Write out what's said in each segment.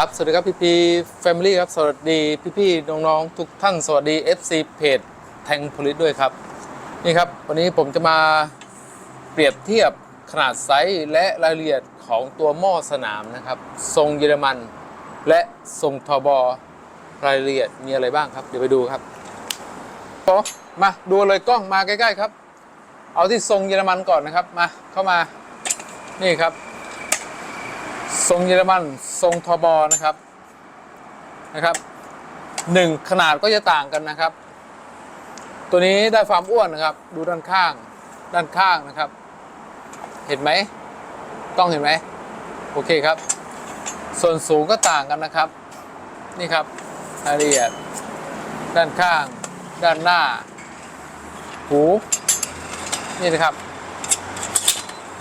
ครับสวัสดีครับพี่พีแฟมิลี่ครับสวัสดีพี่พี่น้องๆทุกท่านสวัสดี FC เพจแทงผลิตด้วยครับนี่ครับวันนี้ผมจะมาเปรียบเทียบขนาดไซส์และรายละเอียดของตัวหม้อสนามนะครับ ทรงเยอรมัน และทรงทบอรายละเอียดมีอะไรบ้างครับ เดี๋ยวไปดูครับโอ้มาดูเลยกล้องมาใกล้ ๆ ครับ เอาที่ทรงเยอรมันก่อนนะครับมาเข้ามานี่ครับ ทรงเยอรมันทรงทบนะครับนะครับหนึ่งขนาดก็จะต่างกันนะครับ ตัวนี้ได้ความอ้วนนะครับ ดูด้านข้างด้านข้างนะครับ เห็นไหมกล้องเห็นไหมโอเคครับ ส่วนสูงก็ต่างกันนะครับ นี่ครับรายละเอียด ด้านข้าง ด้านหน้า หู นี่นะครับ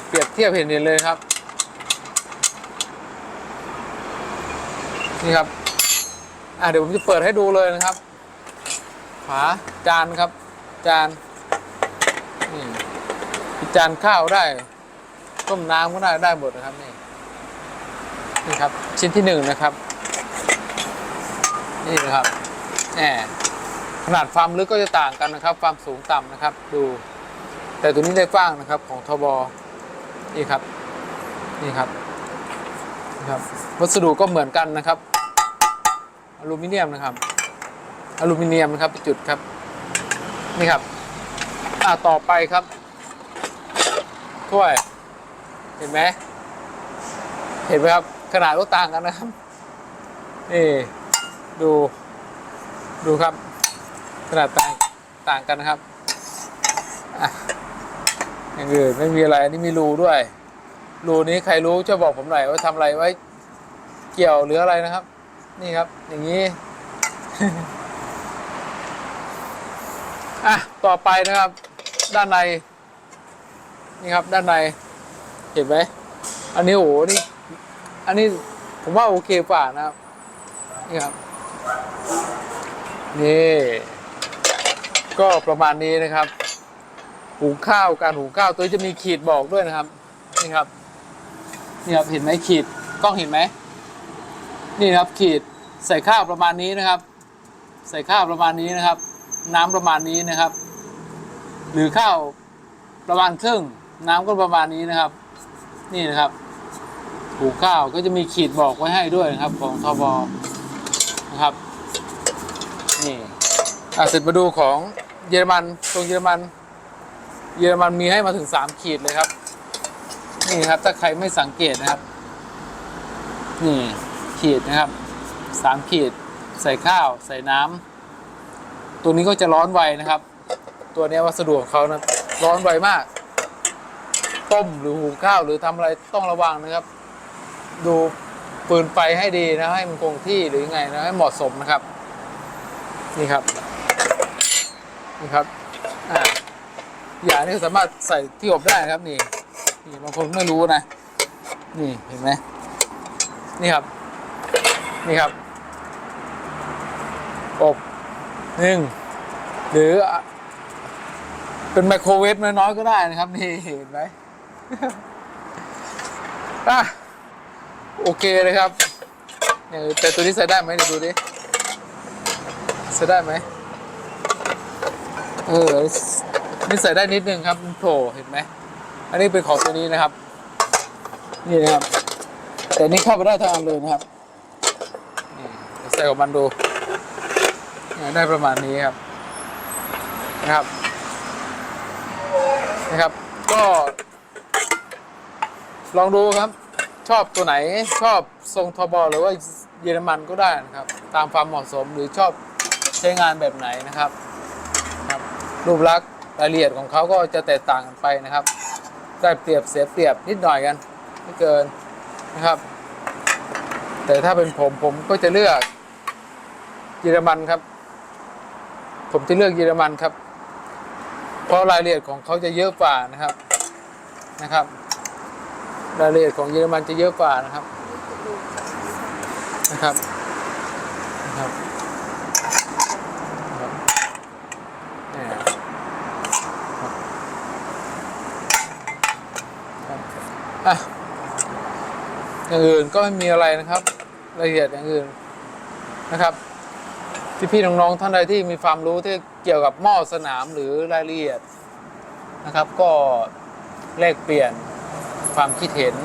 เปรียบเทียบเห็นเห็นเลยครับ นี่ครับ อะเดี๋ยวผมจะเปิดให้ดูเลยนะครับฝาจานครับ จานนี่จานข้าวได้ ต้มน้ำก็ได้ได้หมดนะครับนี่นี่ครับ ชิ้นที่หนึ่งนะครับ นี่นะครับแหมขนาดความลึกก็จะต่างกันนะครับ ความสูงต่ำนะครับ ดู แต่ตัวนี้ได้กว้างนะครับ ของทบนี่ครับ นี่ครับนะครับ วัสดุก็เหมือนกันนะครับ อลูมิเนียมนะครับ อลูมิเนียมนะครับจุดครับ นี่ครับ อ่าต่อไปครับ ถ้วย เห็นไหม เห็นไหมครับ ขนาดก็ต่างกันนะครับ นี่ดู ดูครับ ขนาดต่าง ต่างกันนะครับอะอย่างอื่นไม่มีอะไรอันนี้มีรูด้วย รูนี้ใครรู้จะบอกผมหน่อยว่าทำอะไรไว้ เกี่ยวหรืออะไรนะครับ นี่ครับ อย่างนี้ อะ ต่อไปนะครับ ด้านใน นี่ครับ ด้านใน เห็นไหม อันนี้โอ้โหนี่ อันนี้ผมว่าโอเคกว่านะครับ นี่ครับ นี่ ก็ประมาณนี้นะครับหุงข้าวการหุงข้าวตัวจะมีขีดบอกด้วยนะครับ นี่ครับ นี่ครับ เห็นไหมขีด กล้องเห็นไหม นี่ครับขีดใส่ข้าวประมาณนี้นะครับ ใส่ข้าวประมาณนี้นะครับ น้ำประมาณนี้นะครับ หรือข้าวประมาณครึ่งน้ำก็ประมาณนี้นะครับ นี่นะครับหูข้าวก็จะมีขีดบอกไว้ให้ด้วยนะครับ ของทบนะครับนี่อะเสร็จมาดูของเยอรมันตรงเยอรมัน เยอรมันมีให้มาถึงสามขีดเลยครับ นี่ครับถ้าใครไม่สังเกตนะครับ นี่ ขีดนะครับสามขีด ใส่ข้าว ใส่น้ำตัวนี้ก็จะร้อนไวนะครับ ตัวนี้วัสดุของเขานะร้อนไวมาก ต้มหรือหุงข้าวหรือทำอะไรต้องระวังนะครับ ดูปืนไฟให้ดีนะให้มันคงที่หรือยังไงนะให้เหมาะสมนะครับ นี่ครับนี่ครับอ่าอย่างนี้สามารถใส่ที่อบได้นะครับนี่นี่บางคนไม่รู้นะ นี่เห็นไหมนี่ครับ นี่ครับ อบนึ่งหรือ เป็นไมโครเวฟน้อยๆก็ได้นะครับ นี่เห็นไหมอะโอเคเลยครับเนี่ยแต่ตัวนี้ใส่ได้ไหมเดี๋ยวดูดิใส่ได้ไหมเออนี่ใส่ได้นิดนึงครับโผล่เห็นไหมอันนี้เป็นของตัวนี้นะครับ นี่นะครับ แต่นี่เข้าไปได้ทั้งอันเลยนะครับ นี่ใส่กับมันดู ได้ประมาณนี้ครับนะครับนะครับ ก็ ลองดูครับ ชอบตัวไหนชอบทรงทบอหรือว่าเยอรมันก็ได้นะครับ ตามความเหมาะสมหรือชอบใช้งานแบบไหนนะครับครับ รูปลักษณ์รายละเอียดของเขาก็จะแตกต่างกันไปนะครับได้เปรียบเสียเปรียบนิดหน่อยกันไม่เกินนะครับ แต่ถ้าเป็นผมผมก็จะเลือกเยอรมันครับ ผมจะเลือกเยอรมันครับ เพราะรายละเอียดของเขาจะเยอะกว่านะครับนะครับ รายละเอียดของเยอรมันจะเยอะกว่านะครับนะครับนะครับเนี่ยอะอย่างอื่นก็ไม่มีอะไรนะครับ รายละเอียดอย่างอื่นนะครับที่พี่ๆน้องๆท่านใดที่มีความรู้ที่เกี่ยวกับหม้อสนามหรือรายละเอียดนะครับ ก็แลกเปลี่ยนความคิดเห็น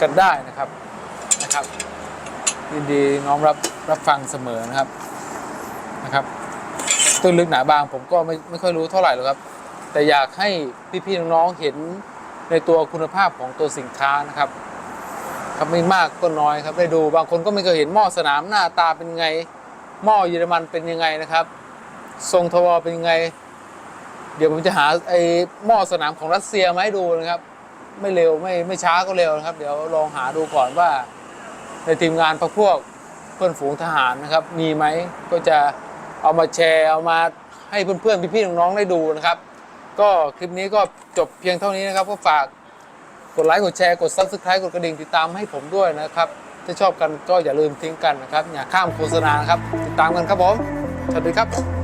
กันได้นะครับนะครับยินดีน้อมรับรับฟังเสมอนะครับนะครับตื้นลึกหนาบางผมก็ไม่ไม่ค่อยรู้เท่าไหร่หรอกครับ แต่อยากให้พี่ๆน้องๆเห็นในตัวคุณภาพของตัวสินค้านะครับ ครับไม่มากก็น้อยครับได้ดูบางคนก็ไม่เคยเห็นหม้อสนามหน้าตาเป็นไง หม้อเยอรมันเป็นยังไงนะครับ ทรงทวเป็นยังไง เดี๋ยวผมจะหาไอ้หม้อสนามของรัสเซียมาให้ดูนะครับ ไม่เร็วไม่ไม่ช้าก็เร็วนะครับ เดี๋ยวลองหาดูก่อนว่า ในทีมงานพวกพวกเพื่อนฝูงทหารนะครับมีไหมก็จะเอามาแชร์เอามาให้เพื่อนๆพี่ๆน้องๆได้ดูนะครับ ก็คลิปนี้ก็จบเพียงเท่านี้นะครับก็ฝาก กดไลค์กดแชร์กด Subscribe กดกระดิ่งติดตามให้ผมด้วยนะครับ ถ้าชอบกันก็อย่าลืมทิ้งกันนะครับ อย่าข้ามโฆษณานะครับ ติดตามกันครับผม สวัสดีครับ